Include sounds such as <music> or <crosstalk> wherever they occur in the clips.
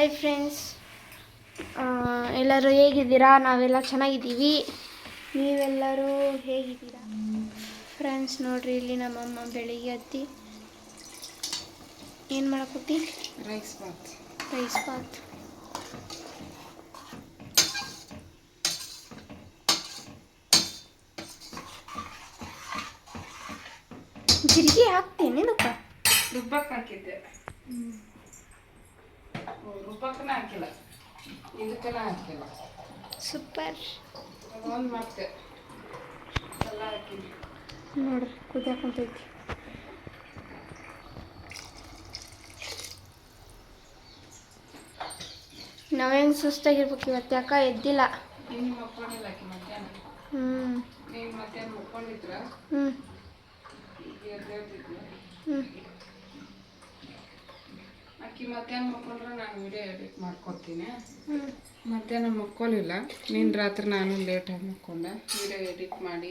Hi friends ಎಲ್ಲರೂ ಹೇಗಿದ್ದೀರಾ? ನಾವೆಲ್ಲ ಚೆನ್ನಾಗಿದ್ದೀವಿ. ನೀವೆಲ್ಲರೂ ಹೇಗಿದ್ದೀರಾ? ಫ್ರೆಂಡ್ಸ್ ನೋಡ್ರಿ ಇಲ್ಲಿ ನಮ್ಮಮ್ಮ ಬೆಳಿಗ್ಗೆ ಹತ್ತಿ ಏನು ಮಾಡಕತ್ತಿ? ರೈಸ್ ಬಾತ್ ರೈಸ್ ಬಾತ್ ಜಿರಿಗೆ ಹಾಕ್ತೇನೆ ಏನಪ್ಪ ರುಬ್ಬಕ್ಕೆ ಹಾಕಿದ್ದೆ. ರುಬ್ಬಕ್ಕನ ಹಾಕಿಲ್ಲ. ಇದಕ್ಕನ ಹಾಕಿಲ್ಲ. ಸೂಪರ್ ಒಂದು ಮತ್ತೆ. ಎಲ್ಲ ಹಾಕಿದ್ವಿ ನೋಡ್ರಿ ಕುದಿಯಾಕ ಕುಂತೈತಿ ನಾವೇನು ಸುಸ್ತಾಗಿರ್ಬೇಕು ಇವತ್ತು? ಯಾಕ ಎದ್ದಿಲ್ಲ? ನೀನು ಮಕ್ಕೊಂಡಿಲ್ಲ ಆಕಿ ಮಧ್ಯಾಹ್ನ? ಹ್ಞೂ ನೀನು ಮಧ್ಯಾಹ್ನ ಮಕ್ಕೊಂಡಿದ್ರ? ಹ್ಞೂ ಈಗ ಹ್ಞೂ ಆಕಿ ಮಧ್ಯಾಹ್ನ ಮಕ್ಕೊಂಡ್ರೆ ನಾನು ವಿಡಿಯೋ ಎಡಿಟ್ ಮಾಡ್ಕೊತೀನಿ ಮಧ್ಯಾಹ್ನ ಮಕ್ಕೊಲಿಲ್ಲ ನೀನು ರಾತ್ರಿ ನಾನು ಲೇಟಾಗಿ ಮಕ್ಕೊಂಡೆ. ವಿಡಿಯೋ ಎಡಿಟ್ ಮಾಡಿ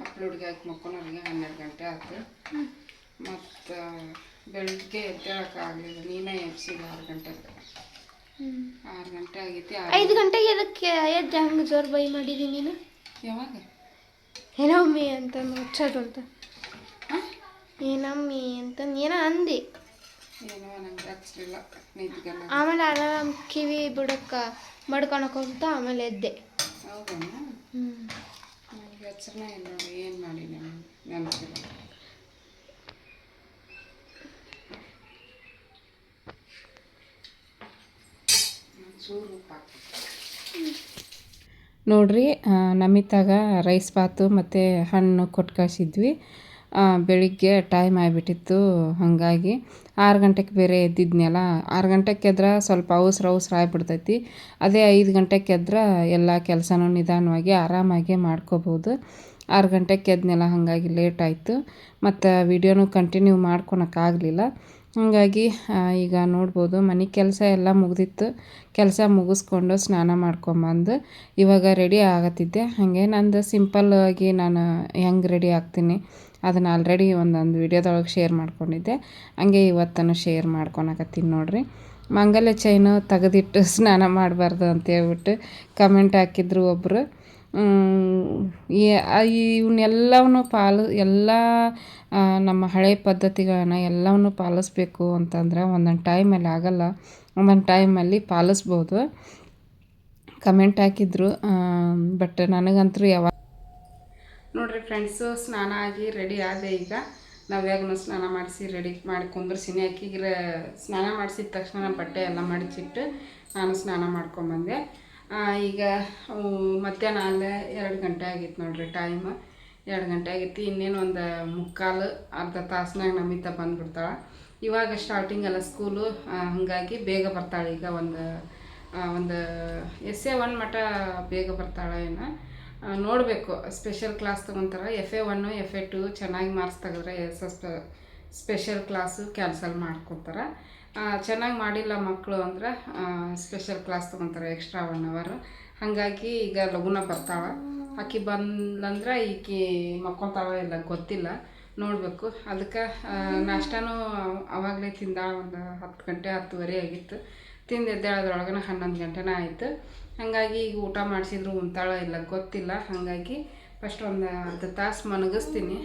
ಅಪ್ಲೋಡ್ಗೆ ಹಾಕಿ ಮಕ್ಕೊಂಡವ್ರಿಗೆ ಹನ್ನೆರಡು ಗಂಟೆ ಆಯ್ತು ಮತ್ತು ಬೆಳಗ್ಗೆ ಎದ್ದೇಳೋಕ್ಕಾಗಲಿಲ್ಲ ನೀನೇ ಎಬ್ಸಿದ್ದು ಆರು ಗಂಟೆಗೆ. ಆರು ಗಂಟೆ ಆಗೈತಿ ಐದು ಗಂಟೆಗೆ ಎದಕ್ಕೆ ಎದ್ದು ಹಂಗೆ ಜೋರು ಬೈ ಮಾಡಿದಿ ನೀನು? ಯಾವಾಗ? ಏನಮ್ಮಿ ಅಂತ ಮುಚ್ಚೋದು ಅಂತ. ಏನಮ್ಮಿ ಅಂತ ಏನೋ ಅಂದಿ. ಏನೋ ನಂಗೆ ಹಚ್ಚಲಿಲ್ಲ ನಿದ್ಗೆಲ್ಲ ಆಮೇಲೆ ಅಲಾರಾಮ್ ಕಿವಿ ಬುಡಕ್ಕ ಮಡ್ಕೊಳಕ್ ಹೋಗ್ತಾ ಆಮೇಲೆ ಎದ್ದೆ. ನನಗೆ ಹಚ್ಚನೇ ಇಲ್ಲ ನೋಡಿ ಏನು ಮಾಡಿ ನಾನು ನೆನಪಿಲ್ಲ. ಚೂರು ನೋಡ್ರಿ ನಮಿತಾಗ ರೈಸ್ ಬಾತು ಮತ್ತು ಹಣ್ಣು ಕೊಟ್ಟು ಕಳಿಸಿದ್ವಿ ಬೆಳಿಗ್ಗೆ ಟೈಮ್ ಆಗಿಬಿಟ್ಟಿತ್ತು. ಹಾಗಾಗಿ ಆರು ಗಂಟೆಗೆ ಬೇರೆ ಎದ್ದಿದ್ನಲ್ಲ, ಆರು ಗಂಟೆಗೆ ಎದ್ರೆ ಸ್ವಲ್ಪ ಅವಸರ ಅವಸರ ಆಗಿಬಿಡ್ತೈತಿ. ಅದೇ ಐದು ಗಂಟೆಗೆ ಎದ್ರೆ ಎಲ್ಲ ಕೆಲಸನೂ ನಿಧಾನವಾಗಿ ಆರಾಮಾಗಿ ಮಾಡ್ಕೋಬೋದು. ಆರು ಗಂಟೆಗೆ ಎದ್ದೆನಲ್ಲ ಹಾಗಾಗಿ ಲೇಟ್ ಆಯಿತು. ಮತ್ತು ವಿಡಿಯೋನೂ ಕಂಟಿನ್ಯೂ ಮಾಡ್ಕೊಳಕ್ಕಾಗಲಿಲ್ಲ ಹಾಗಾಗಿ ಈಗ ನೋಡ್ಬೋದು ಮನೆ ಕೆಲಸ ಎಲ್ಲ ಮುಗ್ದಿತ್ತು. ಕೆಲಸ ಮುಗಿಸ್ಕೊಂಡು ಸ್ನಾನ ಮಾಡ್ಕೊಂಬಂದು ಇವಾಗ ರೆಡಿ ಆಗತ್ತಿದ್ದೆ. ಹಾಗೆ ನಂದು ಸಿಂಪಲ್ ಆಗಿ ನಾನು ಹೆಂಗೆ ರೆಡಿ ಆಗ್ತೀನಿ? ಅದನ್ನು ಆಲ್ರೆಡಿ ಒಂದೊಂದು ವಿಡಿಯೋದೊಳಗೆ ಶೇರ್ ಮಾಡ್ಕೊಂಡಿದ್ದೆ. ಹಂಗೆ ಇವತ್ತನ್ನು ಶೇರ್ ಮಾಡ್ಕೊಳಕತ್ತೀನಿ ನೋಡಿರಿ. ಮಂಗಲ್ಯ ಚೈನು ತೆಗೆದಿಟ್ಟು <laughs> ಸ್ನಾನ ಮಾಡಬಾರ್ದು ಅಂತ ಹೇಳ್ಬಿಟ್ಟು ಕಮೆಂಟ್ ಹಾಕಿದ್ರು ಒಬ್ಬರು ಇವನ್ನೆಲ್ಲವನ್ನು ಪಾಲು, ಎಲ್ಲ ನಮ್ಮ ಹಳೆ ಪದ್ಧತಿಗಳನ್ನ ಎಲ್ಲವನ್ನು ಪಾಲಿಸ್ಬೇಕು ಅಂತಂದ್ರೆ ಒಂದೊಂದು ಟೈಮಲ್ಲಿ ಆಗಲ್ಲ. ಒಂದೊಂದು ಟೈಮಲ್ಲಿ ಪಾಲಿಸ್ಬೋದು. ಕಮೆಂಟ್ ಹಾಕಿದ್ರು ಬಟ್ ನನಗಂತೂ ಯಾವಾಗ ನೋಡ್ರಿ ಫ್ರೆಂಡ್ಸು ಸ್ನಾನ ಆಗಿ ರೆಡಿ ಆದೆ ಈಗ. ನಾವ್ಯಾಗನು ಸ್ನಾನ ಮಾಡಿಸಿ ರೆಡಿ ಮಾಡಿ ಕುಂದ್ರಸಿನಿ. ಆಕಿಗೆ ಸ್ನಾನ ಮಾಡಿಸಿದ ತಕ್ಷಣ ಬಟ್ಟೆ ಎಲ್ಲ ಮಡಚಿಟ್ಟು ನಾನು ಸ್ನಾನ ಮಾಡ್ಕೊಂಬಂದೆ. ಈಗ ಮಧ್ಯಾಹ್ನ ಅಲ್ಲೇ ಎರಡು ಗಂಟೆ ಆಗಿತ್ತು ನೋಡ್ರಿ ಟೈಮ್ ಎರಡು ಗಂಟೆ ಆಗಿತ್ತು. ಇನ್ನೇನು ಒಂದು ಮುಕ್ಕಾಲು ಅರ್ಧ ತಾಸ್ನಾಗ ನಮಿತ ಬಂದುಬಿಡ್ತಾಳೆ. ಇವಾಗ ಸ್ಟಾರ್ಟಿಂಗ್ ಎಲ್ಲ ಸ್ಕೂಲು ಹಾಗಾಗಿ ಬೇಗ ಬರ್ತಾಳೆ ಈಗ ಒಂದು ಒಂದು, ಎಸ್ ಎ ಒನ್ ಮಟ್ಟ ಬೇಗ ಬರ್ತಾಳೆ ಏನೋ ನೋಡಬೇಕು. Special class ತೊಗೊತಾರೆ. F A one F A two ಚೆನ್ನಾಗಿ ಮಾರ್ಕ್ಸ್ ತೆಗೆದ್ರೆ S S special class cancel ಮಾಡ್ಕೊತಾರೆ. ಚೆನ್ನಾಗಿ ಮಾಡಿಲ್ಲ ಮಕ್ಕಳು ಅಂದ್ರೆ ಸ್ಪೆಷಲ್ ಕ್ಲಾಸ್ ತೊಗೊತಾರೆ ಎಕ್ಸ್ಟ್ರಾ ಒನ್ ಅವರ್ ಹಾಗಾಗಿ ಈಗ ಲಗುನ ಬರ್ತಾವೆ. ಆಕಿ ಬಂದಂದ್ರೆ ಈಕಿ ಮಕ್ಕೊತಾವ ಇಲ್ಲ ಗೊತ್ತಿಲ್ಲ. ನೋಡಬೇಕು. ಅದಕ್ಕೆ ನಾಷ್ಟಾನು ಅವಾಗಲೇ ತಿಂದ ಒಂದು ಹತ್ತು ಗಂಟೆ ಹತ್ತುವರೆ ಆಗಿತ್ತು. ತಿಂದು ಎದ್ದೇಳೋದ್ರೊಳಗನ ಹನ್ನೊಂದು ಗಂಟೆನ ಆಯಿತು. ಹಾಗಾಗಿ ಈಗ ಊಟ ಮಾಡಿಸಿದ್ರು ಉಂತಾಳ ಇಲ್ಲ ಗೊತ್ತಿಲ್ಲ. ಹಾಗಾಗಿ ಫಸ್ಟ್ ಒಂದು ಅರ್ಧ ತಾಸು ಮನಗಿಸ್ತೀನಿ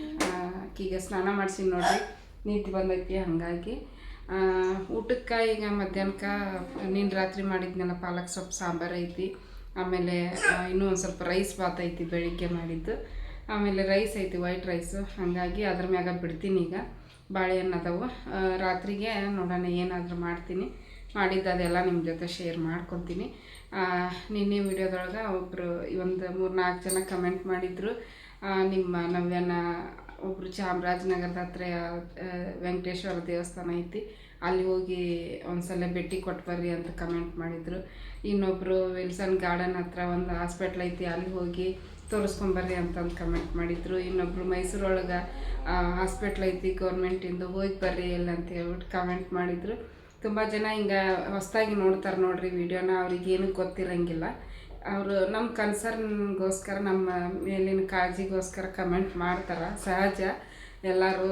ಈಗ ಸ್ನಾನ ಮಾಡಿಸಿ ನೋಡ್ರಿ. ನೀತಿ ಬಂದೈತಿ ಹಾಗಾಗಿ. ಊಟಕ್ಕೆ ಈಗ ಮಧ್ಯಾಹ್ನಕ್ಕೆ ನೀನು ರಾತ್ರಿ ಮಾಡಿದ್ನೆಲ್ಲ ಪಾಲಕ್ ಸೊಪ್ಪು, ಸಾಂಬಾರು ಐತಿ. ಆಮೇಲೆ ಇನ್ನೂ ಒಂದು ಸ್ವಲ್ಪ ರೈಸ್ ಬಾತ್ ಐತಿ ಬೆಳಿಗ್ಗೆ ಮಾಡಿದ್ದು. ಆಮೇಲೆ ರೈಸ್ ಐತಿ, ವೈಟ್ ರೈಸು. ಹಾಗಾಗಿ ಅದ್ರ ಮ್ಯಾಗ ಬಿಡ್ತೀನಿ ಈಗ. ಬಾಳೆಹಣ್ಣು ಅದಾವು. ರಾತ್ರಿಗೆ ನೋಡೋಣ ಏನಾದರೂ ಮಾಡ್ತೀನಿ. ಮಾಡಿದ್ದು ಅದೆಲ್ಲ ನಿಮ್ಮ ಜೊತೆ ಶೇರ್ ಮಾಡ್ಕೊತೀನಿ. ನಿನ್ನೆ ವಿಡಿಯೋದೊಳಗೆ ಒಬ್ಬರು ಒಂದು ಮೂರು ನಾಲ್ಕು ಜನ ಕಮೆಂಟ್ ಮಾಡಿದರು. ನಿಮ್ಮ ನವ್ಯನ ಒಬ್ಬರು ಚಾಮರಾಜನಗರದ ಹತ್ರ ವೆಂಕಟೇಶ್ವರ ದೇವಸ್ಥಾನ ಐತಿ. ಅಲ್ಲಿ ಹೋಗಿ ಒಂದ್ಸಲ ಭೇಟಿ ಕೊಟ್ಟು ಬರ್ರಿ ಅಂತ ಕಮೆಂಟ್ ಮಾಡಿದರು. ಇನ್ನೊಬ್ಬರು ವಿಲ್ಸನ್ ಗಾರ್ಡನ್ ಹತ್ರ ಒಂದು ಹಾಸ್ಪಿಟ್ಲ್ ಐತಿ, ಅಲ್ಲಿ ಹೋಗಿ ತೋರಿಸ್ಕೊಂಬರ್ರಿ ಅಂತಂದು ಕಮೆಂಟ್ ಮಾಡಿದ್ರು. ಇನ್ನೊಬ್ಬರು ಮೈಸೂರೊಳಗೆ ಹಾಸ್ಪಿಟ್ಲ್ ಐತಿ ಗೌರ್ಮೆಂಟಿಂದ ಹೋಗಿ ಬರ್ರಿ ಎಲ್ಲ ಅಂತ ಹೇಳ್ಬಿಟ್ಟು ಕಮೆಂಟ್ ಮಾಡಿದರು. ತುಂಬ ಜನ ಹಿಂಗೆ ಹೊಸ್ದಾಗಿ ನೋಡ್ತಾರೆ ನೋಡ್ರಿ ವಿಡಿಯೋನ, ಅವ್ರಿಗೆ ಏನೂ ಗೊತ್ತಿರಂಗಿಲ್ಲ. ಅವರು ನಮ್ಮ ಕನ್ಸರ್ನ್ಗೋಸ್ಕರ, ನಮ್ಮ ಮೇಲಿನ ಕಾಳಜಿಗೋಸ್ಕರ ಕಮೆಂಟ್ ಮಾಡ್ತಾರೆ. ಸಹಜ. ಎಲ್ಲರೂ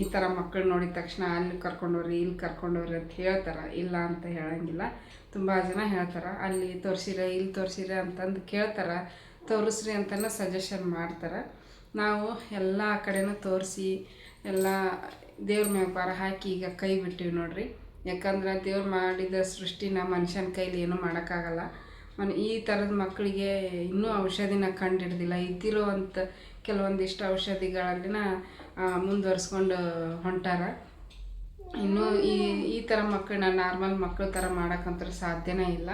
ಈ ಥರ ಮಕ್ಕಳು ನೋಡಿದ ತಕ್ಷಣ ಅಲ್ಲಿ ಕರ್ಕೊಂಡೋಗ್ರಿ ಇಲ್ಲಿ ಕರ್ಕೊಂಡೋಗ್ರಿ ಅಂತ ಹೇಳ್ತಾರೆ. ಇಲ್ಲ ಅಂತ ಹೇಳಂಗಿಲ್ಲ. ತುಂಬ ಜನ ಹೇಳ್ತಾರೆ. ಅಲ್ಲಿ ತೋರಿಸಿರ, ಇಲ್ಲಿ ತೋರಿಸಿರ ಅಂತಂದು ಕೇಳ್ತಾರೆ. ತೋರಿಸ್ರಿ ಅಂತಲೂ ಸಜೆಷನ್ ಮಾಡ್ತಾರೆ. ನಾವು ಎಲ್ಲ ಕಡೆನೂ ತೋರಿಸಿ, ಎಲ್ಲ ದೇವ್ರ ಮ್ಯಾಗ ಭಾರ ಹಾಕಿ ಈಗ ಕೈ ಬಿಟ್ಟಿವಿ ನೋಡ್ರಿ. ಯಾಕಂದ್ರೆ ದೇವ್ರು ಮಾಡಿದ ಸೃಷ್ಟಿನ ಮನುಷ್ಯನ ಕೈಲಿ ಏನೂ ಮಾಡೋಕ್ಕಾಗಲ್ಲ. ಮನ್, ಈ ಥರದ ಮಕ್ಕಳಿಗೆ ಇನ್ನೂ ಔಷಧಿನ ಕಂಡಿಡ್ದಿಲ್ಲ. ಇದ್ದಿರೋವಂಥ ಕೆಲವೊಂದಿಷ್ಟು ಔಷಧಿಗಳನ್ನ ಮುಂದುವರ್ಸ್ಕೊಂಡು ಹೊಂಟಾರ. ಇನ್ನು ಈ ಈ ಥರ ಮಕ್ಕಳನ್ನ ನಾರ್ಮಲ್ ಮಕ್ಕಳ ಥರ ಮಾಡೋಕ್ಕಂತೂ ಸಾಧ್ಯನೇ ಇಲ್ಲ.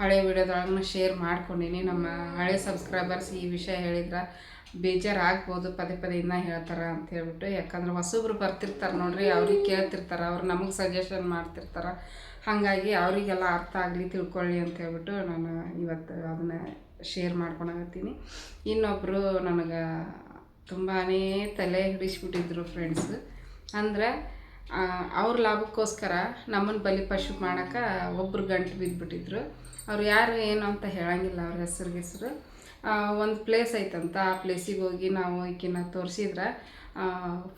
ಹಳೆ ವಿಡಿಯೋದೊಳಗೂ ಶೇರ್ ಮಾಡ್ಕೊಂಡೀನಿ. ನಮ್ಮ ಹಳೆ ಸಬ್ಸ್ಕ್ರೈಬರ್ಸ್ ಈ ವಿಷಯ ಹೇಳಿದ್ರೆ ಬೇಜಾರಾಗ್ಬೋದು, ಪದೇ ಪದೇ ಇನ್ನೂ ಹೇಳ್ತಾರೆ ಅಂತ ಹೇಳ್ಬಿಟ್ಟು. ಯಾಕಂದ್ರೆ ಹೊಸಬ್ರು ಬರ್ತಿರ್ತಾರೆ ನೋಡ್ರಿ, ಅವ್ರಿಗೆ ಕೇಳ್ತಿರ್ತಾರೆ, ಅವ್ರು ನಮಗೆ ಸಜೆಷನ್ ಮಾಡ್ತಿರ್ತಾರೆ. ಹಾಗಾಗಿ ಅವರಿಗೆಲ್ಲ ಅರ್ಥ ಆಗಲಿ ತಿಳ್ಕೊಳ್ಳಿ ಅಂತ ಹೇಳ್ಬಿಟ್ಟು ನಾನು ಇವತ್ತು ಅದನ್ನು ಶೇರ್ ಮಾಡ್ಕೊಳಕತ್ತೀನಿ ಇನ್ನೊಬ್ಬರು ನನಗೆ ತುಂಬಾ ತಲೆ ಹಿಡಿಸ್ಬಿಟ್ಟಿದ್ರು ಫ್ರೆಂಡ್ಸ್ ಅಂದ್ರೆ ಅವ್ರ ಲಾಭಕ್ಕೋಸ್ಕರ ನಮ್ಮನ್ನು ಬಲಿಪಶು ಮಾಡೋಕೆ ಒಬ್ಬರು ಗಂಟು ಬಿದ್ದುಬಿಟ್ಟಿದ್ರು ಅವ್ರು ಯಾರು ಏನು ಅಂತ ಹೇಳಂಗಿಲ್ಲ ಅವ್ರ ಹೆಸರು ಹೆಸ್ರು ಒಂದು ಪ್ಲೇಸ್ ಐತಂತ ಆ ಪ್ಲೇಸಿಗೆ ಹೋಗಿ ನಾವು ಈಕಿನ ತೋರಿಸಿದ್ರೆ.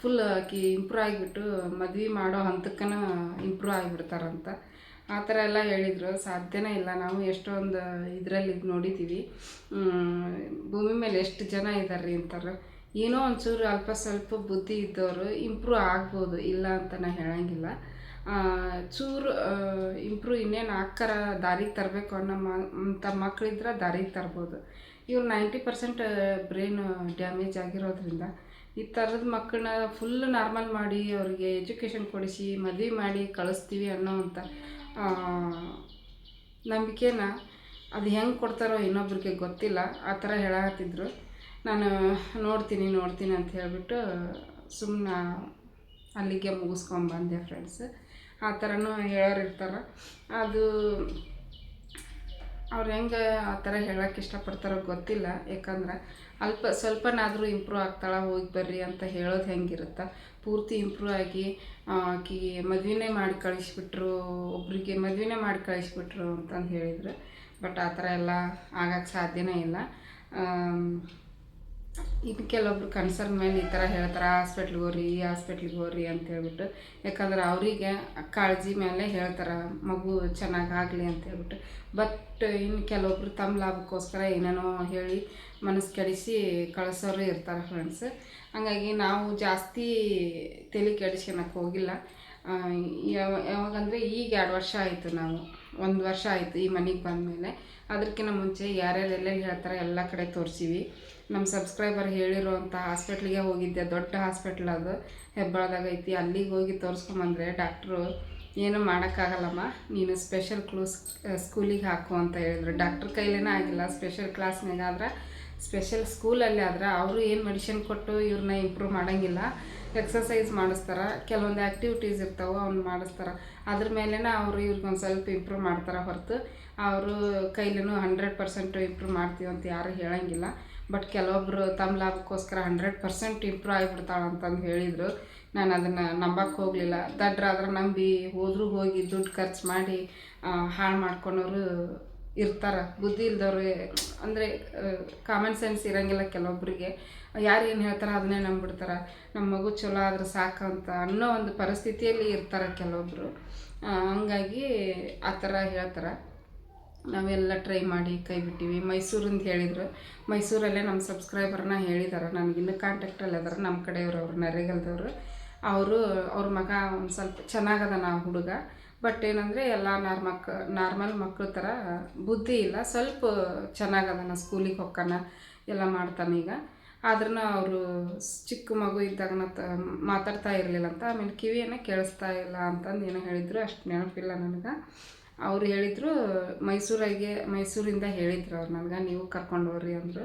ಫುಲ್ ಆಕಿ ಇಂಪ್ರೂವ್ ಆಗಿಬಿಟ್ಟು ಮದ್ವೆ ಮಾಡೋ ಹಂತಕ್ಕನ ಇಂಪ್ರೂವ್ ಆಗಿಬಿಡ್ತಾರಂತ. ಆ ಥರ ಎಲ್ಲ ಹೇಳಿದರು. ಸಾಧ್ಯನೇ ಇಲ್ಲ. ನಾವು ಎಷ್ಟೊಂದು ಇದರಲ್ಲಿ ನೋಡಿದ್ದೀವಿ ಭೂಮಿ ಮೇಲೆ ಎಷ್ಟು ಜನ ಇದ್ದಾರೆ ಅಂತಾರೆ. ಏನೋ ಒಂಚೂರು ಅಲ್ಪ ಸ್ವಲ್ಪ ಬುದ್ಧಿ ಇದ್ದವರು ಇಂಪ್ರೂವ್ ಆಗ್ಬೋದು, ಇಲ್ಲ ಅಂತ ನಾ ಹೇಳಂಗಿಲ್ಲ. ಚೂರು ಇಂಪ್ರೂವ್ ಇನ್ನೇನು ಆಕಾರ ದಾರಿಗೆ ತರಬೇಕು ಅನ್ನೋ ಮ ಅಂಥ ಮಕ್ಕಳಿದ್ರೆ ದಾರಿಗೆ ತರ್ಬೋದು. ಇವ್ರು ನೈಂಟಿ ಪರ್ಸೆಂಟ್ ಬ್ರೈನ್ ಡ್ಯಾಮೇಜ್ ಆಗಿರೋದ್ರಿಂದ ಈ ಥರದ ಮಕ್ಕಳನ್ನ ಫುಲ್ ನಾರ್ಮಲ್ ಮಾಡಿ ಅವ್ರಿಗೆ ಎಜುಕೇಷನ್ ಕೊಡಿಸಿ, ಮದುವೆ ಮಾಡಿ ಕಳಿಸ್ತೀವಿ ಅನ್ನೋವಂಥ ನಂಬಿಕೆನ ಅದು ಹೆಂಗೆ ಕೊಡ್ತಾರೋ ಇನ್ನೊಬ್ರಿಗೆ ಗೊತ್ತಿಲ್ಲ. ಆ ಥರ ಹೇಳತ್ತಿದ್ರು ನಾನು ನೋಡ್ತೀನಿ ನೋಡ್ತೀನಿ ಅಂತ ಹೇಳಿಬಿಟ್ಟು ಸುಮ್ಮನೆ ಅಲ್ಲಿಗೆ ಮುಗಿಸ್ಕೊಂಬಂದೆ ಫ್ರೆಂಡ್ಸ್ ಆ ಥರನೂ ಹೇಳೋರು ಇರ್ತಾರೆ. ಅದು ಅವ್ರು ಹೆಂಗೆ ಆ ಥರ ಹೇಳೋಕ್ಕೆ ಇಷ್ಟಪಡ್ತಾರೋ ಗೊತ್ತಿಲ್ಲ. ಯಾಕಂದ್ರೆ ಅಲ್ಪ ಸ್ವಲ್ಪನಾದರೂ ಇಂಪ್ರೂವ್ ಆಗ್ತಾಳೆ, ಹೋಗಿ ಬರ್ರಿ ಅಂತ ಹೇಳೋದು ಹೆಂಗಿರುತ್ತೆ. ಪೂರ್ತಿ ಇಂಪ್ರೂವ್ ಆಗಿ ಆಕಿ ಮದುವೆನೇ ಮಾಡಿ ಕಳಿಸ್ಬಿಟ್ರು ಒಬ್ಬರಿಗೆ ಮದುವೆನೇ ಮಾಡಿ ಕಳಿಸ್ಬಿಟ್ರು ಅಂತಂದು ಹೇಳಿದ್ರು. ಬಟ್ ಆ ಥರ ಎಲ್ಲ ಆಗಕ್ಕೆ ಸಾಧ್ಯನೇ ಇಲ್ಲ. ಇನ್ನು ಕೆಲವೊಬ್ರು ಕನ್ಸರ್ನ್ ಮೇಲೆ ಈ ಥರ ಹೇಳ್ತಾರೆ, ಹಾಸ್ಪಿಟ್ಲ್ಗೆ ಹೋಗ್ರಿ, ಈ ಹಾಸ್ಪಿಟ್ಲಿಗೆ ಹೋಗ್ರಿ ಅಂತ ಹೇಳ್ಬಿಟ್ಟು, ಯಾಕಂದ್ರೆ ಅವರಿಗೆ ಕಾಳಜಿ ಮೇಲೆ ಹೇಳ್ತಾರೆ, ಮಗು ಚೆನ್ನಾಗಾಗಲಿ ಅಂತ ಹೇಳ್ಬಿಟ್ಟು. ಬಟ್ ಇನ್ನು ಕೆಲವೊಬ್ರು ತಮ್ಮ ಲಾಭಕ್ಕೋಸ್ಕರ ಏನೇನೋ ಹೇಳಿ ಮನಸ್ಸು ಕೆಡಿಸಿ ಕಳಿಸೋರು ಇರ್ತಾರೆ ಫ್ರೆಂಡ್ಸ್ ಹಾಗಾಗಿ ನಾವು ಜಾಸ್ತಿ ತಲೆ ಕೆಡಿಸ್ಕೊಳಕ್ಕೆ ಹೋಗಿಲ್ಲ. ಯಾವ, ಯಾವಾಗಂದರೆ ಈಗ ಎರಡು ವರ್ಷ ಆಯಿತು ನಾವು. ಒಂದು ವರ್ಷ ಆಯಿತು ಈ ಮನೆಗೆ ಬಂದಮೇಲೆ. ಅದಕ್ಕಿಂತ ಮುಂಚೆ ಯಾರ್ಯಾರು ಎಲ್ಲೆಲ್ಲಿ ಹೇಳ್ತಾರೆ ಎಲ್ಲ ಕಡೆ ತೋರಿಸಿವಿ. ನಮ್ಮ ಸಬ್ಸ್ಕ್ರೈಬರ್ ಹೇಳಿರುವಂಥ ಹಾಸ್ಪಿಟ್ಲಿಗೆ ಹೋಗಿದ್ದೆ, ದೊಡ್ಡ ಹಾಸ್ಪಿಟ್ಲ್ ಅದು, ಹೆಬ್ಬಾಳದಾಗ ಐತಿ. ಅಲ್ಲಿಗೆ ಹೋಗಿ ತೋರಿಸ್ಕೊಂಬಂದ್ರೆ ಡಾಕ್ಟ್ರು, ಏನು ಮಾಡೋಕ್ಕಾಗಲ್ಲಮ್ಮ, ನೀನು ಸ್ಪೆಷಲ್ ಕ್ಲೂಸ್, ಸ್ಕೂಲಿಗೆ ಹಾಕು ಅಂತ ಹೇಳಿದರು. ಡಾಕ್ಟ್ರ್ ಕೈಲೇನೇ ಆಗಿಲ್ಲ, ಸ್ಪೆಷಲ್ ಕ್ಲಾಸ್ನಾಗಾದ್ರೆ ಸ್ಪೆಷಲ್ ಸ್ಕೂಲಲ್ಲಿ ಆದ್ರೆ ಅವರು ಏನು ಮೆಡಿಷನ್ ಕೊಟ್ಟು ಇವ್ರನ್ನ ಇಂಪ್ರೂವ್ ಮಾಡೋಂಗಿಲ್ಲ. ಎಕ್ಸಸೈಸ್ ಮಾಡಿಸ್ತಾರೆ. ಕೆಲವೊಂದು ಆ್ಯಕ್ಟಿವಿಟೀಸ್ ಇರ್ತಾವೆ ಅವ್ನು ಮಾಡಿಸ್ತಾರೆ. ಅದ್ರ ಮೇಲೇ ಅವರು ಇವ್ರಿಗೆ ಸ್ವಲ್ಪ ಇಂಪ್ರೂವ್ ಮಾಡ್ತಾರೆ ಹೊರತು. ಅವರು ಕೈಲೂ ಹಂಡ್ರೆಡ್ ಪರ್ಸೆಂಟ್ ಇಂಪ್ರೂವ್ ಮಾಡ್ತೀವಿ ಅಂತ ಯಾರು ಹೇಳೋಂಗಿಲ್ಲ. ಬಟ್ ಕೆಲವೊಬ್ಬರು ತಮ್ಮ ಲಾಭಕ್ಕೋಸ್ಕರ ಹಂಡ್ರೆಡ್ ಪರ್ಸೆಂಟ್ ಇಂಪ್ರೂವ್ ಆಗಿಬಿಡ್ತಾಳೆ ಅಂತಂದು ಹೇಳಿದರು. ನಾನು ಅದನ್ನು ನಂಬಕ್ಕೆ ಹೋಗಲಿಲ್ಲ. ದಡ್ರಾದ್ರೆ ನಂಬಿ ಹೋದರೂ ಹೋಗಿ ದುಡ್ಡು ಖರ್ಚು ಮಾಡಿ ಹಾಳು ಮಾಡ್ಕೊಳೋರು ಇರ್ತಾರೆ. ಬುದ್ಧಿ ಇಲ್ದವ್ರಿಗೆ ಅಂದರೆ ಕಾಮನ್ ಸೆನ್ಸ್ ಇರೋಂಗಿಲ್ಲ ಕೆಲವೊಬ್ಬರಿಗೆ ಯಾರು ಏನು ಹೇಳ್ತಾರೆ ಅದನ್ನೇ ನಂಬಿಡ್ತಾರೆ ನಮ್ಮ ಮಗು ಚಲೋ ಆದ್ರೆ ಸಾಕಂತ ಅನ್ನೋ ಒಂದು ಪರಿಸ್ಥಿತಿಯಲ್ಲಿ ಇರ್ತಾರೆ ಕೆಲವೊಬ್ಬರು ಹಂಗಾಗಿ ಆ ಥರ ಹೇಳ್ತಾರೆ. ನಾವೆಲ್ಲ ಟ್ರೈ ಮಾಡಿ ಕೈ ಬಿಟ್ಟಿವಿ. ಮೈಸೂರಿಂದ ಹೇಳಿದರು. ಮೈಸೂರಲ್ಲೇ ನಮ್ಮ ಸಬ್ಸ್ಕ್ರೈಬರ್ನ ಹೇಳಿದ್ದಾರೆ ನನಗಿನ್ನೂ ಕಾಂಟ್ಯಾಕ್ಟಲ್ಲಿ ಅದಾರ. ನಮ್ಮ ಕಡೆಯವರು ಅವರು, ನರೇಗಲ್ದವರು. ಅವರು, ಅವ್ರ ಮಗ ಒಂದು ಸ್ವಲ್ಪ ಚೆನ್ನಾಗದ ನಾವು ಹುಡುಗ. ಬಟ್ ಏನಂದರೆ ಎಲ್ಲ ನಾರ್ಮಕ್ ನಾರ್ಮಲ್ ಮಕ್ಕಳ ಥರ ಬುದ್ಧಿ ಇಲ್ಲ. ಸ್ವಲ್ಪ ಚೆನ್ನಾಗದಾನ ಸ್ಕೂಲಿಗೆ ಹೊಕ್ಕಾನ ಎಲ್ಲ ಮಾಡ್ತಾನೆ ಈಗ. ಆದ್ರೂ ಅವರು ಚಿಕ್ಕ ಮಗು ಇದ್ದಾಗ ತ ಮಾತಾಡ್ತಾ ಇರಲಿಲ್ಲ ಅಂತ, ಆಮೇಲೆ ಕಿವಿಯನ್ನು ಕೇಳಿಸ್ತಾ ಇಲ್ಲ ಅಂತಂದು ಏನೋ ಹೇಳಿದರು, ಅಷ್ಟು ನೆನಪಿಲ್ಲ ನನಗೆ. ಅವ್ರು ಹೇಳಿದರು, ಮೈಸೂರಾಗೆ, ಮೈಸೂರಿಂದ ಹೇಳಿದ್ರು ಅವ್ರು ನನಗೆ, ನೀವು ಕರ್ಕೊಂಡು ಹೋಗ್ರಿ ಅಂದರು.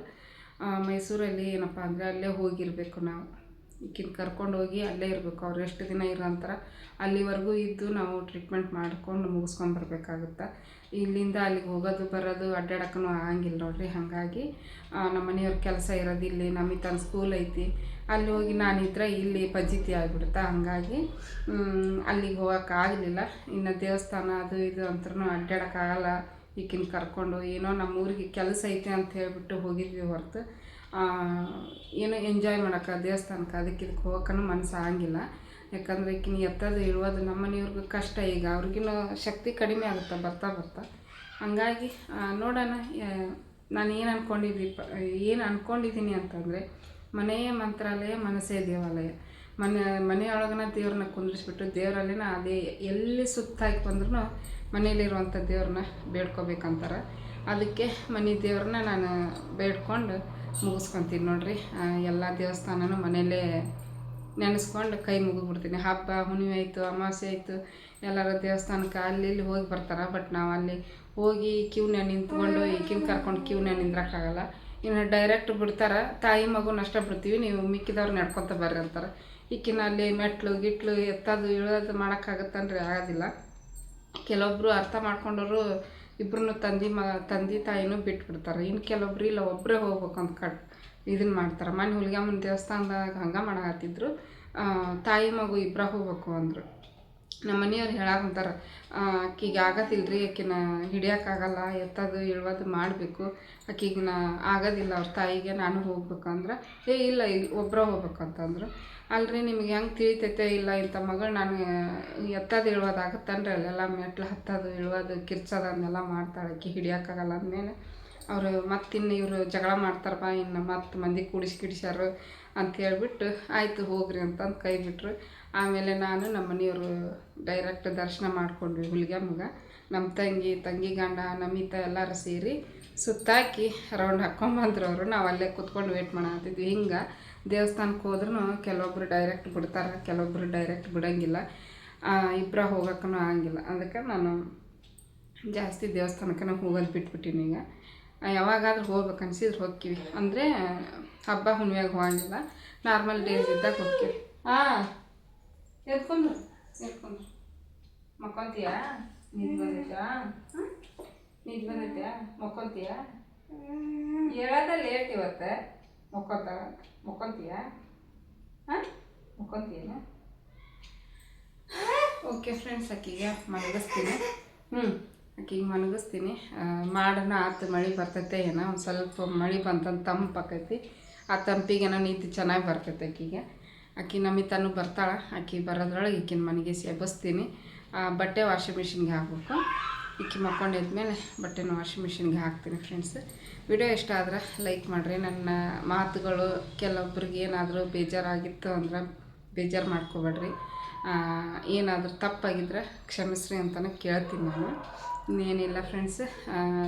ಮೈಸೂರಲ್ಲಿ ಏನಪ್ಪ ಅಂದರೆ ಅಲ್ಲೇ ಹೋಗಿರಬೇಕು ನಾವು. ಈಕಿನ ಕರ್ಕೊಂಡು ಹೋಗಿ ಅಲ್ಲೇ ಇರಬೇಕು. ಅವ್ರು ಎಷ್ಟು ದಿನ ಇರೋಂಥರ ಅಲ್ಲಿವರೆಗೂ ಇದ್ದು ನಾವು ಟ್ರೀಟ್ಮೆಂಟ್ ಮಾಡ್ಕೊಂಡು ಮುಗಿಸ್ಕೊಂಬರ್ಬೇಕಾಗುತ್ತೆ ಇಲ್ಲಿಂದ ಅಲ್ಲಿಗೆ ಹೋಗೋದು ಬರೋದು ಅಡ್ಡಾಡಕ್ಕೂ ಆಗಂಗಿಲ್ಲ ನೋಡಿರಿ. ಹಾಗಾಗಿ ನಮ್ಮ ಮನೆಯವ್ರ ಕೆಲಸ ಇರೋದು ಇಲ್ಲಿ ನಮಗೆ ತನ್ನ ಸ್ಕೂಲ್ ಐತಿ. ಅಲ್ಲಿ ಹೋಗಿ ನಾನಿದ್ರೆ ಇಲ್ಲಿ ಪಜಿತಿ ಆಗಿಬಿಡುತ್ತೆ. ಹಾಗಾಗಿ ಅಲ್ಲಿಗೆ ಹೋಗೋಕೆ ಆಗಲಿಲ್ಲ. ಇನ್ನು ದೇವಸ್ಥಾನ ಅದು ಇದು ಅಂತೂ ಅಡ್ಡಾಡೋಕ್ಕಾಗಲ್ಲ ಈಕಿನ ಕರ್ಕೊಂಡು ಏನೋ ನಮ್ಮ ಊರಿಗೆ ಕೆಲಸ ಐತೆ ಅಂತ ಹೇಳಿಬಿಟ್ಟು ಹೋಗಿದ್ವಿ ಹೊರತು. ಏನು ಎಂಜಾಯ್ ಮಾಡೋಕೆ ದೇವಸ್ಥಾನಕ್ಕೆ ಅದಕ್ಕೆ ಇದಕ್ಕೆ ಹೋಗೋಕ್ಕೂ ಮನಸ್ಸು ಆಗಂಗಿಲ್ಲ. ಯಾಕಂದರೆ ಈಕಿನ ಎತ್ತೋದು ಇಳುವುದು ನಮ್ಮ ಮನೆಯವ್ರಿಗೂ ಕಷ್ಟ ಈಗ ಅವ್ರಿಗೂ ಶಕ್ತಿ ಕಡಿಮೆ ಆಗುತ್ತೆ, ಬರ್ತಾ ಬರ್ತಾ. ಹಂಗಾಗಿ ನೋಡೋಣ ನಾನು ಏನು ಅಂದ್ಕೊಂಡಿದ್ದೀಪ ಏನು ಅಂದ್ಕೊಂಡಿದ್ದೀನಿ ಅಂತಂದರೆ, ಮನೆಯೇ ಮಂತ್ರಾಲಯ, ಮನಸ್ಸೇ ದೇವಾಲಯ. ಮನೆ, ಮನೆಯೊಳಗನ ದೇವ್ರನ್ನ ಕುಂದಿರಿಸ್ಬಿಟ್ಟು ದೇವರಲ್ಲಿನ ಅದೇ ಎಲ್ಲಿ ಸುತ್ತಾಕಿ ಬಂದ್ರೂ ಮನೇಲಿರುವಂಥ ದೇವ್ರನ್ನ ಬೇಡ್ಕೋಬೇಕಂತಾರೆ. ಅದಕ್ಕೆ ಮನೆ ದೇವ್ರನ್ನ ನಾನು ಬೇಡ್ಕೊಂಡು ಮುಗಿಸ್ಕೊತೀನಿ ನೋಡ್ರಿ. ಎಲ್ಲ ದೇವಸ್ಥಾನನೂ ಮನೆಯಲ್ಲೇ ನೆನೆಸ್ಕೊಂಡು ಕೈ ಮುಗಿದ್ಬಿಡ್ತೀನಿ. ಹಬ್ಬ, ಹುಣ್ಣಿಮೆ ಆಯಿತು, ಅಮಾವಾಸ್ಯೆ ಆಯಿತು, ಎಲ್ಲರ ದೇವಸ್ಥಾನಕ್ಕೆ ಅಲ್ಲಿ ಇಲ್ಲಿ ಹೋಗಿ ಬರ್ತಾರೆ. ಬಟ್ ನಾವು ಅಲ್ಲಿ ಹೋಗಿ ಕ್ಯೂನ್ಯಾಗ ನಿಂತ್ಕೊಂಡು ಈಕಿನ ಕರ್ಕೊಂಡು ಕ್ಯೂನ್ಯಾಗ ನಿಂದ್ರಕ್ಕಾಗಲ್ಲ. ಇನ್ನು ಡೈರೆಕ್ಟ್ ಬಿಡ್ತಾರೆ. ತಾಯಿ ಮಗು ನಷ್ಟ ಬಿಡ್ತೀವಿ. ನೀವು ಮಿಕ್ಕಿದವ್ರು ನಡ್ಕೊತ ಬರ್ರಿ ಅಂತಾರೆ. ಈಕಿನ ಅಲ್ಲಿ ಮೆಟ್ಲು, ಗಿಟ್ಲು ಎತ್ತೋದು, ಇಳೋದು ಮಾಡೋಕ್ಕಾಗತ್ತನ್ರಿ ಆಗೋದಿಲ್ಲ. ಕೆಲವೊಬ್ಬರು ಅರ್ಥ ಮಾಡ್ಕೊಂಡವರು ಇಬ್ಬರನ್ನು ತಂದೆ ಮ, ತಂದೆ ತಾಯಿನೂ ಬಿಟ್ಬಿಡ್ತಾರೆ. ಇನ್ನು ಕೆಲವೊಬ್ರು ಇಲ್ಲ ಒಬ್ಬರೇ ಹೋಗ್ಬೇಕು ಅಂತ ಕಟ್ ಇದನ್ನು ಮಾಡ್ತಾರೆ. ಮನೆ ಹುಲಿಗೆಮ್ಮನ ದೇವಸ್ಥಾನದಾಗ ಹಂಗೆ ಮಾಡಾಕತ್ತಿದ್ರು. ತಾಯಿ ಮಗು ಇಬ್ಬರ ಹೋಗ್ಬೇಕು ಅಂದರು. ನಮ್ಮ ಮನೆಯವ್ರು ಹೇಳಾಕಂತಾರೆ ಆಕಿಗೆ ಆಗತ್ತಿಲ್ರಿ ಆಕಿನ ಹಿಡಿಯೋಕ್ಕಾಗಲ್ಲ ಎತ್ತೋದು, ಇಳುವದು ಮಾಡಬೇಕು. ಆಕಿಗೆ ನಾ ಆಗೋದಿಲ್ಲ, ಅವ್ರ ತಾಯಿಗೆ ನಾನು ಹೋಗ್ಬೇಕಂದ್ರೆ, ಏ, ಇಲ್ಲ ಒಬ್ಬರೇ ಹೋಗ್ಬೇಕು ಅಂತಂದ್ರು ಅಲ್ರಿ ನಿಮ್ಗೆ ಹೆಂಗೆ ತಿಳಿತೈತೆ? ಇಲ್ಲ, ಇಂಥ ಮಗಳು ನಾನು ಎತ್ತೋದು ಇಳ್ಯೋದು ಆಗತ್ತನ್ರಿ. ಅಲ್ಲೆಲ್ಲ ಮೆಟ್ಲು ಹತ್ತೋದು, ಇಳುವದು, ಕಿರ್ಚೋದು ಅದನ್ನೆಲ್ಲ ಮಾಡ್ತಾಳೆ. ಆಕಿ ಹಿಡಿಯೋಕ್ಕಾಗಲ್ಲ ಅಂದಮೇಲೆ ಅವರು ಮತ್ತಿನ್ನು ಇವರು ಜಗಳ ಮಾಡ್ತಾರಪ್ಪ, ಇನ್ನು ಮತ್ತೆ ಮಂದಿ ಕೂಡಿಸಿ ಕಿಡಿಸ್ಯಾರು ಅಂತ ಹೇಳ್ಬಿಟ್ಟು ಆಯಿತು, ಹೋಗ್ರಿ ಅಂತಂದು ಕೈ ಬಿಟ್ರು. ಆಮೇಲೆ ನಾನು ನಮ್ಮ ಮನೆಯವರು ಡೈರೆಕ್ಟ್ ದರ್ಶನ ಮಾಡ್ಕೊಂಡ್ವಿ ಹುಲಿಗೆಮ್ಮಗ ನಮ್ಮ ತಂಗಿ ತಂಗಿ ಗಂಡ, ನಮಿತ ಎಲ್ಲರೂ ಸೇರಿ ಸುತ್ತಾಕಿ ರೌಂಡ್ ಹಾಕ್ಕೊಂಬಂದ್ರು ಅವರು ನಾವು ಅಲ್ಲೇ ಕೂತ್ಕೊಂಡು ವೇಟ್ ಮಾಡತ್ತಿದ್ವಿ ಹಿಂಗೆ ದೇವಸ್ಥಾನಕ್ಕೆ ಹೋದ್ರೂ ಕೆಲವೊಬ್ರು ಡೈರೆಕ್ಟ್ ಬಿಡ್ತಾರೆ, ಕೆಲವೊಬ್ರು ಡೈರೆಕ್ಟ್ ಬಿಡೋಂಗಿಲ್ಲ. ಇಬ್ಬರ ಹೋಗೋಕ್ಕೂ ಆಗಂಗಿಲ್ಲ. ಅದಕ್ಕೆ ನಾನು ಜಾಸ್ತಿ ದೇವಸ್ಥಾನಕ್ಕೆ ಹೋಗೋದು ಬಿಟ್ಬಿಟ್ಟಿನಿ ಈಗ. ಯಾವಾಗಾದ್ರೂ ಹೋಗ್ಬೇಕು ಅನ್ಸಿದ್ರೆ ಹೋಗ್ತೀವಿ. ಅಂದರೆ ಹಬ್ಬ ಹುಣ್ಣಿಮೆಗೆ ಹೋಗಂಗಿಲ್ಲ. ನಾರ್ಮಲ್ ಡೇಸ್ ಇದ್ದಾಗ ಹೋಗ್ತೀವಿ. ಹಾಂ ಎದ್ಕೊಂಡ್ರು ಎತ್ಕೊಂಡು ಮಕ್ಕೊಂತೀಯಾ ನಿದ್ ಬಂದೈತಾ ನಿದ್ ಬಂದೈತ್ಯಾ ಮಕ್ಕೊಂತೀಯಾ ಹೇಳೋದ ಲೇಟ್ ಇವತ್ತೆ ಮಕ್ಕೊಂತ ಮಕ್ಕೊಂತೀಯಾ ಹಾಂ ಮಕ್ಕೊಂತೀಯಾ ಓಕೆ ಫ್ರೆಂಡ್ಸ್ ಅಕ್ಕಿಗೆ ಮಲಗಿಸ್ತೀನಿ ಹ್ಞೂ ಅಕ್ಕಿಗೆ ಮಲಗಿಸ್ತೀನಿ ಮಾಡೋಣ ಆತು ಮಳೆ ಬರ್ತೈತೆ ಏನೋ. ಒಂದು ಸ್ವಲ್ಪ ಮಳೆ ಬಂತಂದು ತಂಪಾಕೈತಿ ಆ ತಂಪಿಗೆ ಏನೋ ನಿದ್ದೆ ಚೆನ್ನಾಗಿ ಬರ್ತೈತೆ ಆಕಿಗೆ. ಆಕಿ ನಮಿತಾನು ಬರ್ತಾಳೆ, ಆಕಿ ಬರೋದ್ರೊಳಗೆ ಈಕಿನ ಮನೆಗೆ ಎಬ್ಬಿಸ್ತೀನಿ ಬಟ್ಟೆ ವಾಷಿಂಗ್ ಮಿಷಿನ್ಗೆ ಹಾಕ್ಬೇಕು. ಈಕಿ ಮಕ್ಕೊಂಡಿದ್ಮೇಲೆ ಬಟ್ಟೆನ ವಾಷಿಂಗ್ ಮಿಷಿನ್ಗೆ ಹಾಕ್ತೀನಿ ಫ್ರೆಂಡ್ಸ್ ವಿಡಿಯೋ ಇಷ್ಟ ಆದ್ರೆ ಲೈಕ್ ಮಾಡಿರಿ. ನನ್ನ ಮಾತುಗಳು ಕೆಲವೊಬ್ರಿಗೆ ಏನಾದರೂ ಬೇಜಾರಾಗಿತ್ತು ಅಂದ್ರೆ ಬೇಜಾರು ಮಾಡ್ಕೋಬೇಡ್ರಿ. ಏನಾದರೂ ತಪ್ಪಾಗಿದ್ರೆ ಕ್ಷಮಿಸ್ರಿ ಅಂತಲೇ ಕೇಳ್ತೀನಿ ನಾನು. ಇನ್ನೇನಿಲ್ಲ ಫ್ರೆಂಡ್ಸ್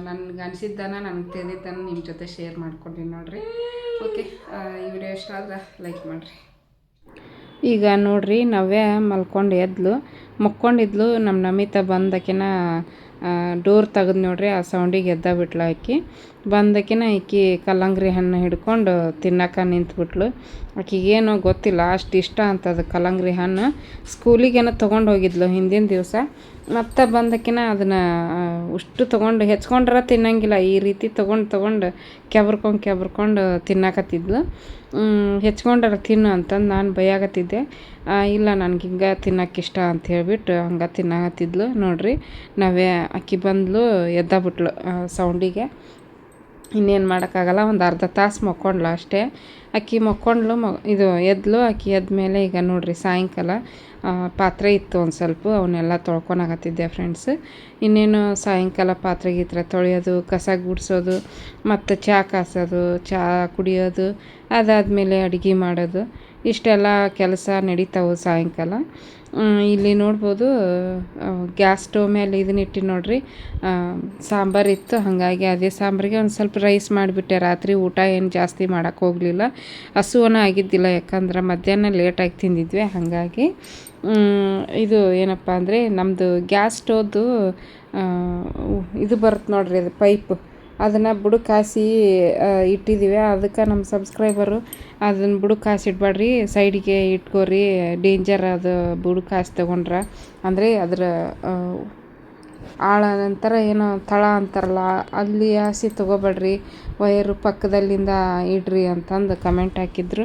ನನಗೆ ಅನಿಸಿದ್ದನ್ನು ನನಗೆ ತಿಳಿದಿದ್ದನ್ನು ನಿಮ್ಮ ಜೊತೆ ಶೇರ್ ಮಾಡ್ಕೊಂಡೀನಿ ನೋಡಿರಿ. ಓಕೆ ಈ ವಿಡಿಯೋ ಇಷ್ಟ ಆದ್ರೆ ಲೈಕ್ ಮಾಡಿರಿ. ಈಗ ನೋಡ್ರಿ ನವ್ಯ ಮಲ್ಕೊಂಡು ಎದ್ಲು. ಮಕ್ಕೊಂಡಿದ್ಲು ನಮ್ಮ ನಮಿತ ಬಂದಕಿನ ಡೋರ್ ತೆಗೆದು ನೋಡ್ರಿ, ಆ ಸೌಂಡಿಗೆ ಎದ್ದ ಬಿಟ್ಲು ಆಕಿ. ಬಂದಕಿನ ಆಕಿ ಕಲ್ಲಂಗಡಿ ಹಣ್ಣು ಹಿಡ್ಕೊಂಡು ತಿನ್ನಕ ನಿಂತ್ಬಿಟ್ಲು. ಆಕಿಗೇನು ಗೊತ್ತಿಲ್ಲ, ಅಷ್ಟು ಇಷ್ಟ ಅಂತದ ಕಲ್ಲಂಗಡಿ ಹಣ್ಣು. ಸ್ಕೂಲಿಗೇನೋ ತೊಗೊಂಡು ಹೋಗಿದ್ಲು ಹಿಂದಿನ ದಿವಸ. ಮತ್ತೆ ಬಂದಕಿನ ಅದನ್ನು ಅಷ್ಟು ತೊಗೊಂಡು ಹೆಚ್ಕೊಂಡ್ರ ತಿನ್ನಂಗಿಲ್ಲ. ಈ ರೀತಿ ತೊಗೊಂಡು ತೊಗೊಂಡು ಕೆಬ್ರ್ಕೊಂಡು ಕೆಬ್ರ್ಕೊಂಡು ತಿನ್ನಕತ್ತಿದ್ಲು. ಹೆಚ್ಕೊಂಡ್ರ ತಿನ್ನು ಅಂತಂದು ನಾನು ಭಯ ಆಗತ್ತಿದ್ದೆ ಇಲ್ಲ, ನನಗೆ ಹಿಂಗೆ ತಿನ್ನಕ್ಕೆ ಇಷ್ಟ ಅಂತ ಹೇಳಿಬಿಟ್ಟು ಹಂಗೆ ತಿನ್ನಕತ್ತಿದ್ಲು. ನೋಡ್ರಿ, ನಾವೇ ಅಕ್ಕಿ ಬಂದ್ಲು ಎದ್ದ ಬಿಟ್ಲು ಸೌಂಡಿಗೆ. ಇನ್ನೇನು ಮಾಡೋಕ್ಕಾಗಲ್ಲ, ಒಂದು ಅರ್ಧ ತಾಸು ಮಕ್ಕೊಂಡ್ಲು ಅಷ್ಟೇ. ಅಕ್ಕಿ ಮಕ್ಕೊಂಡ್ಲು ಮ, ಇದು ಎದ್ಲು, ಅಕ್ಕಿ ಎದ್ಮೇಲೆ ಈಗ ನೋಡಿರಿ ಸಾಯಂಕಾಲ ಪಾತ್ರೆ ಇತ್ತು ಒಂದು ಸ್ವಲ್ಪ ಅವನ್ನೆಲ್ಲ ತೊಳ್ಕೊಳಕತ್ತಿದ್ದೆ ಫ್ರೆಂಡ್ಸ್ ಇನ್ನೇನು ಸಾಯಂಕಾಲ ಪಾತ್ರೆ ಗೀತ್ರೆ ತೊಳೆಯೋದು, ಕಸ ಗುಡಿಸೋದು, ಮತ್ತು ಚಹಾ ಕಾಸೋದು ಚಹಾ ಕುಡಿಯೋದು, ಅದಾದಮೇಲೆ ಅಡುಗೆ ಮಾಡೋದು. ಇಷ್ಟೆಲ್ಲ ಕೆಲಸ ನಡೀತಾವೆ ಸಾಯಂಕಾಲ. ಇಲ್ಲಿ ನೋಡ್ಬೋದು ಗ್ಯಾಸ್ ಸ್ಟವ್ ಮೇಲೆ ಇದನ್ನ ಇಟ್ಟು ನೋಡ್ರಿ. ಸಾಂಬಾರು ಇತ್ತು, ಹಾಗಾಗಿ ಅದೇ ಸಾಂಬಾರಿಗೆ ಒಂದು ಸ್ವಲ್ಪ ರೈಸ್ ಮಾಡಿಬಿಟ್ಟೆ. ರಾತ್ರಿ ಊಟ ಏನು ಜಾಸ್ತಿ ಮಾಡೋಕ್ಕೆ ಹೋಗಲಿಲ್ಲ. ಹಸುವನ ಆಗಿದ್ದಿಲ್ಲ, ಯಾಕಂದ್ರೆ ಮಧ್ಯಾಹ್ನ ಲೇಟಾಗಿ ತಿಂದಿದ್ವಿ, ಹಾಗಾಗಿ. ಇದು ಏನಪ್ಪ ಅಂದರೆ ನಮ್ಮದು ಗ್ಯಾಸ್ ಸ್ಟವ್ದು ಇದು ಬರುತ್ತೆ ನೋಡ್ರಿ, ಅದು ಪೈಪ್ ಅದನ್ನು ಬುಡು ಕಾಸಿ ಇಟ್ಟಿದ್ದೀವಿ ಅದಕ್ಕೆ ನಮ್ಮ ಸಬ್ಸ್ಕ್ರೈಬರು ಅದನ್ನು ಬುಡು ಕಾಸಿ ಇಡಬೇಡ್ರಿ ಸೈಡಿಗೆ ಇಟ್ಕೋರಿ. ಡೇಂಜರ್ ಅದು ಬುಡು ಕಾಸಿ ತಗೊಂಡ್ರೆ. ಅಂದರೆ ಅದರ ಆಳ ನಂತರ ಏನೋ ತಳ ಅಂತಾರಲ್ಲ, ಅಲ್ಲಿ ಹಾಸಿ ತೊಗೋಬೇಡ್ರಿ. ವಯರು ಪಕ್ಕದಲ್ಲಿಂದ ಇಡ್ರಿ ಅಂತಂದು ಕಮೆಂಟ್ ಹಾಕಿದ್ರು.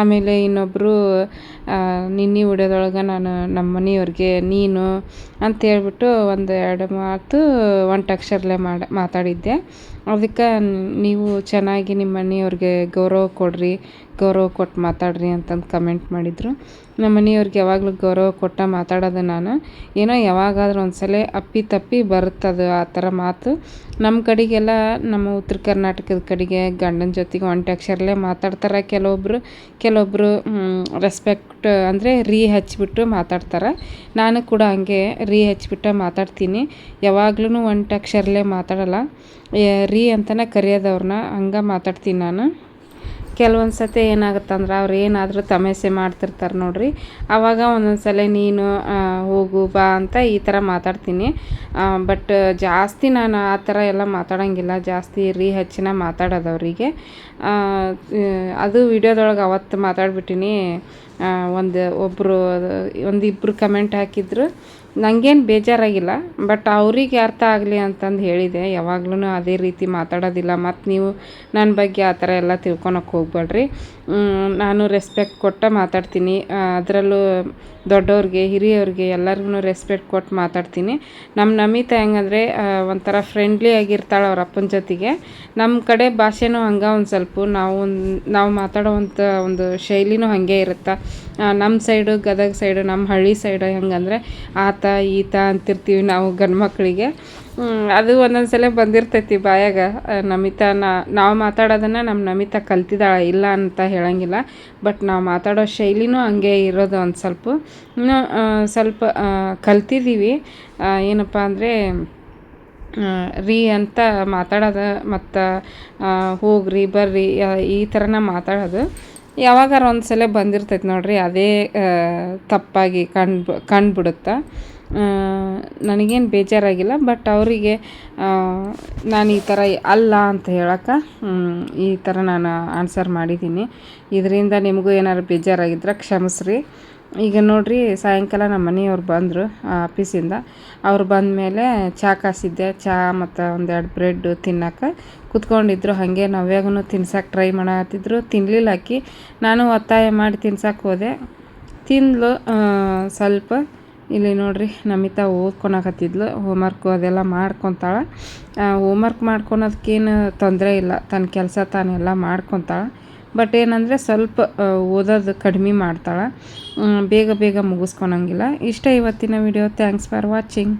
ಆಮೇಲೆ ಇನ್ನೊಬ್ಬರು ನಿನ್ನೆ ವಿಡಿಯೋದೊಳಗೆ ನಾನು ನಮ್ಮ ಮನೆಯವ್ರಿಗೆ, ನೀನು ಅಂತ ಹೇಳ್ಬಿಟ್ಟು ಒಂದು ಎರಡು ಮಾತು ಒಂಟಕ್ಷರಲ್ಲೇ ಅಕ್ಷರಲೆ ಮಾಡಿ, ಮಾತಾಡಿದ್ದೆ. ಅದಕ್ಕೆ ನೀವು ಚೆನ್ನಾಗಿ ನಿಮ್ಮ ಮನೆಯವ್ರಿಗೆ ಗೌರವ ಕೊಡಿರಿ, ಗೌರವ ಕೊಟ್ಟು ಮಾತಾಡ್ರಿ ಅಂತಂದು ಕಮೆಂಟ್ ಮಾಡಿದರು. ನಮ್ಮ ಮನೆಯವ್ರಿಗೆ ಯಾವಾಗಲೂ ಗೌರವ ಕೊಟ್ಟ ಮಾತಾಡೋದು ನಾನು. ಏನೋ ಯಾವಾಗಾದ್ರೂ ಒಂದ್ಸಲ ಅಪ್ಪಿ ತಪ್ಪಿ ಬರುತ್ತದು ಆ ಥರ ಮಾತು. ನಮ್ಮ ಕಡೆಗೆಲ್ಲ, ನಮ್ಮ ಉತ್ತರ ಕರ್ನಾಟಕದ ಕಡೆಗೆ ಗಂಡನ ಜೊತೆಗೆ ಒಂಟೆ ಮಾತಾಡ್ತಾರೆ ಕೆಲವೊಬ್ಬರು ಕೆಲವೊಬ್ಬರು ರೆಸ್ಪೆಕ್ಟ್ ಅಂದರೆ ರೀ ಹಚ್ಚಿಬಿಟ್ಟು ಮಾತಾಡ್ತಾರೆ. ನಾನು ಕೂಡ ಹಂಗೆ ರೀ ಹಚ್ಚಿಬಿಟ್ಟು ಮಾತಾಡ್ತೀನಿ. ಯಾವಾಗ್ಲೂ ಒಂಟಕ್ಷರಲ್ಲೇ ಮಾತಾಡಲ್ಲ. ರೀ ಅಂತಲೇ ಕರೆಯೋದವ್ರನ್ನ ಹಂಗೆ ಮಾತಾಡ್ತೀನಿ ನಾನು. ಕೆಲವೊಂದು ಸತಿ ಏನಾಗುತ್ತಂದ್ರೆ ಅವ್ರು ಏನಾದರೂ ತಮಾಷೆ ಮಾಡ್ತಿರ್ತಾರೆ ನೋಡಿರಿ. ಆವಾಗ ಒಂದೊಂದು ಸಲ ನೀನು ಹೋಗು, ಬಾ ಅಂತ ಈ ಥರ ಮಾತಾಡ್ತೀನಿ. ಬಟ್ ಜಾಸ್ತಿ ನಾನು ಆ ಥರ ಎಲ್ಲ ಮಾತಾಡೋಂಗಿಲ್ಲ. ಜಾಸ್ತಿ ರೀ ಹೆಚ್ಚಿನ ಮಾತಾಡೋದು ಅವರಿಗೆ ಅದು ವಿಡಿಯೋದೊಳಗೆ ಅವತ್ತು ಮಾತಾಡ್ಬಿಟ್ಟಿನಿ. ಒಂದು ಒಬ್ಬರು ಒಂದು ಇಬ್ಬರು ಕಮೆಂಟ್ ಹಾಕಿದ್ರು. ನನಗೇನು ಬೇಜಾರಾಗಿಲ್ಲ ಬಟ್ ಅವರಿಗೆ ಅರ್ಥ ಆಗಲಿ ಅಂತಂದು ಹೇಳಿದೆ. ಯಾವಾಗ್ಲೂ ಅದೇ ರೀತಿ ಮಾತಾಡೋದಿಲ್ಲ. ಮತ್ತು ನೀವು ನನ್ನ ಬಗ್ಗೆ ಆ ಥರ ಎಲ್ಲ ತಿಳ್ಕೊಳಕ್ಕೆ ಹೋಗ್ಬೇಡ್ರಿ ನಾನು ರೆಸ್ಪೆಕ್ಟ್ ಕೊಟ್ಟು ಮಾತಾಡ್ತೀನಿ. ಅದರಲ್ಲೂ ದೊಡ್ಡವ್ರಿಗೆ, ಹಿರಿಯವ್ರಿಗೆ ಎಲ್ಲರಿಗೂ ರೆಸ್ಪೆಕ್ಟ್ ಕೊಟ್ಟು ಮಾತಾಡ್ತೀನಿ. ನಮ್ಮ ನಮಿತಾ ಹೆಂಗಂದರೆ ಒಂಥರ ಫ್ರೆಂಡ್ಲಿ ಆಗಿರ್ತಾಳೆ ಅವ್ರ ಅಪ್ಪನ ಜೊತೆಗೆ. ನಮ್ಮ ಕಡೆ ಭಾಷೆನೂ ಹಂಗೆ ಒಂದು ಸ್ವಲ್ಪ, ನಾವು ನಾವು ಮಾತಾಡೋವಂಥ ಒಂದು ಶೈಲಿನೂ ಹಾಗೆ ಇರುತ್ತೆ. ನಮ್ಮ ಸೈಡು ಗದಗ ಸೈಡು ನಮ್ಮ ಹಳ್ಳಿ ಸೈಡು ಹೆಂಗಂದರೆ, ಆತ, ಈತ ಅಂತಿರ್ತೀವಿ ನಾವು ಗಂಡು ಮಕ್ಕಳಿಗೆ ಅದು ಒಂದೊಂದು ಸಲ ಬಂದಿರ್ತೈತಿ ಬಾಯಾಗ. ನಮಿತಾ ನಾವು ಮಾತಾಡೋದನ್ನು ನಮ್ಮ ನಮಿತಾ ಕಲ್ತಿದ್ದಾಳೆ, ಇಲ್ಲ ಅಂತ ಹೇಳೋಂಗಿಲ್ಲ. ಬಟ್ ನಾವು ಮಾತಾಡೋ ಶೈಲಿನೂ ಹಂಗೆ ಇರೋದು ಒಂದು ಸ್ವಲ್ಪ. ಇನ್ನೂ ಸ್ವಲ್ಪ ಕಲ್ತಿದ್ದೀವಿ ಏನಪ್ಪ ಅಂದರೆ ರೀ ಅಂತ ಮಾತಾಡೋದು, ಮತ್ತು ಹೋಗ್ರಿ, ಬರ್ರಿ ಈ ಥರನ ಮಾತಾಡೋದು. ಯಾವಾಗಾರ ಒಂದು ಸಲ ಬಂದಿರ್ತೈತೆ ನೋಡಿರಿ, ಅದೇ ತಪ್ಪಾಗಿ ಕಂಡು, ಕಂಡುಬಿಡುತ್ತೆ. ನನಗೇನು ಬೇಜಾರಾಗಿಲ್ಲ ಬಟ್ ಅವರಿಗೆ ನಾನು ಈ ಥರ ಅಲ್ಲ ಅಂತ ಹೇಳಕ್ಕೆ ಈ ಥರ ನಾನು ಆನ್ಸರ್ ಮಾಡಿದ್ದೀನಿ. ಇದರಿಂದ ನಿಮಗೂ ಏನಾದ್ರು ಬೇಜಾರಾಗಿದ್ರೆ ಕ್ಷಮಿಸ್ರಿ. ಈಗ ನೋಡಿರಿ, ಸಾಯಂಕಾಲ ನಮ್ಮ ಮನೆಯವ್ರು ಬಂದರು ಆಫೀಸಿಂದ ಅವ್ರು ಬಂದಮೇಲೆ ಚಹಾ ಕಾಸಿದ್ದೆ. ಚಹಾ ಮತ್ತು ಒಂದೆರಡು ಬ್ರೆಡ್ಡು ತಿನ್ನೋಕೆ ಕುತ್ಕೊಂಡಿದ್ರು, ಹಾಗೆ ನವ್ಯಾಗೂ ತಿನ್ಸಕ್ಕೆ ಟ್ರೈ ಮಾಡತ್ತಿದ್ರು ತಿನ್ನಲಿಲ್ಲ ಆಕಿ. ನಾನು ಒತ್ತಾಯ ಮಾಡಿ ತಿನ್ಸಕ್ಕೆ ಹೋದೆ. ತಿಂದ್ಲು ಸ್ವಲ್ಪ. ಇಲ್ಲಿ ನೋಡಿರಿ, ನಮಿತಾ ಓದ್ಕೊಳಕತ್ತಿದ್ಲು ಹೋಮ್ವರ್ಕು ಅದೆಲ್ಲ ಮಾಡ್ಕೊತಾಳೆ. ಹೋಮ್ವರ್ಕ್ ಮಾಡ್ಕೊಳೋದಕ್ಕೇನು ತೊಂದರೆ ಇಲ್ಲ ತನ್ನ ಕೆಲಸ ತಾನೆಲ್ಲ ಮಾಡ್ಕೊತಾಳೆ. ಬಟ್ ಏನಂದರೆ ಸ್ವಲ್ಪ ಓದೋದು ಕಡಿಮೆ ಮಾಡ್ತಾಳೆ. ಬೇಗ ಬೇಗ ಮುಗಿಸ್ಕೊಳಂಗಿಲ್ಲ ಇಷ್ಟ ಇವತ್ತಿನ ವಿಡಿಯೋ ಥ್ಯಾಂಕ್ಸ್ ಫಾರ್ ವಾಚಿಂಗ್